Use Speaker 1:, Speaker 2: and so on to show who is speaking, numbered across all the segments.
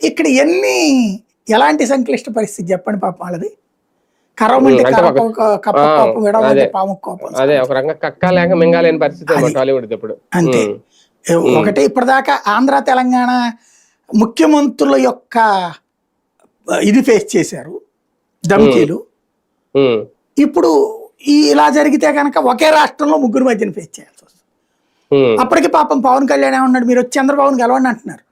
Speaker 1: ఇక్కడ ఎన్ని ఎలాంటి సంక్లిష్ట పరిస్థితి చెప్పండి పాపం వాళ్ళది? కరవమంటే కప్ప కోపం విడవమంటే. పాము కోపం
Speaker 2: అదే ఒక రంగ కక్క లేక మింగాలేని పరిస్థితి. టాలీవుడ్ ఇప్పుడు.
Speaker 1: అంతే. ఒకటే ఇప్పటిదాకా ఆంధ్ర తెలంగాణ ముఖ్యమంత్రుల యొక్క ఇది ఫేస్ చేశారు ధమ్కీలు. ఇప్పుడు ఈ ఇలా జరిగితే కనుక ఒకే రాష్ట్రంలో ముగ్గురు మధ్యన ఫేస్ చేయాల్సి వస్తుంది. అప్పటికి పాపం పవన్ కళ్యాణ్ ఏమన్నాడు? మీరు వచ్చి చంద్రబాబుని కలవండి అంటున్నారు.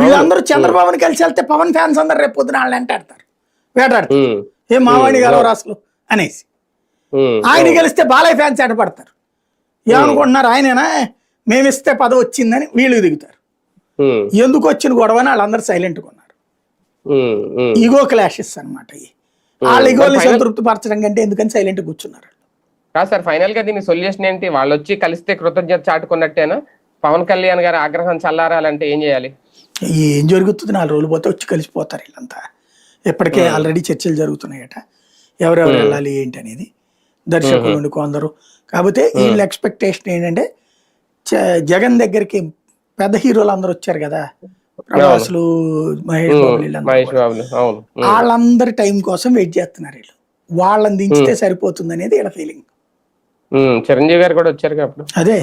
Speaker 1: వీళ్ళందరూ చంద్రబాబుని కలిసి వెళ్తే పవన్ ఫ్యాన్స్ అందరు రేపు పొద్దున వాళ్ళని వెంటాడతారు. వేటాడతారు. ఏ మావాడిని కలవరు అసలు అనేసి. ఆయన గెలిస్తే బాలయ్య ఫ్యాన్స్ ఎడపడతారు ఏమనుకుంటున్నారు? ఆయనేనా? మేమిస్తే పదవి వచ్చిందని వీళ్ళు దిగుతారు. ఎందుకు వచ్చిన గొడవ అని వాళ్ళందరూ సైలెంట్గా ఉన్నారు. ఈగో క్లాషెస్ అనమాట వాళ్ళ ఈగోని సంతృప్తి పరచడం కంటే ఎందుకని సైలెంట్ కూర్చున్నారు
Speaker 2: కాదు సార్ ఫైనల్గా దీని సొల్యూషన్ ఏంటి? వాళ్ళు వచ్చి కలిస్తే కృతజ్ఞత చాటుకున్నట్టేనా? పవన్ కళ్యాణ్ గారి ఆగ్రహం చల్లారాలంటే ఏం చేయాలి?
Speaker 1: ఏం జరుగుతుంది? నాలుగు రోజులు పోతే వచ్చి కలిసిపోతారు వీళ్ళంతా. ఇప్పటికే ఆల్రెడీ చర్చలు జరుగుతున్నాయట. ఎవరెవరు వెళ్ళాలి ఏంటి అనేది దర్శకుల నుండి కొందరు కాకపోతే వీళ్ళ ఎక్స్పెక్టేషన్ ఏంటంటే జగన్ దగ్గరికి పెద్ద హీరోలు అందరూ వచ్చారు కదా. ప్రభాసులు మహేష్ బాబు వీళ్ళందరూ టైం కోసం వెయిట్ చేస్తున్నారు వీళ్ళు. వాళ్ళని దించితే సరిపోతుంది అనేది వీళ్ళ ఫీలింగ్.
Speaker 2: చిరంజీవి గారు కూడా వచ్చారు అప్పుడు
Speaker 1: అదే.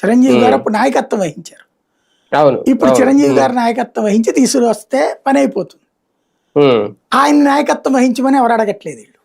Speaker 1: చిరంజీవి గారు అప్పుడు నాయకత్వం వహించారు
Speaker 2: అవును
Speaker 1: ఇప్పుడు. చిరంజీవి గారు నాయకత్వం వహించి తీసుకొస్తే పని అయిపోతుంది. ఆయన నాయకత్వం వహించమని ఎవరు అడగట్లేదు వీళ్ళు.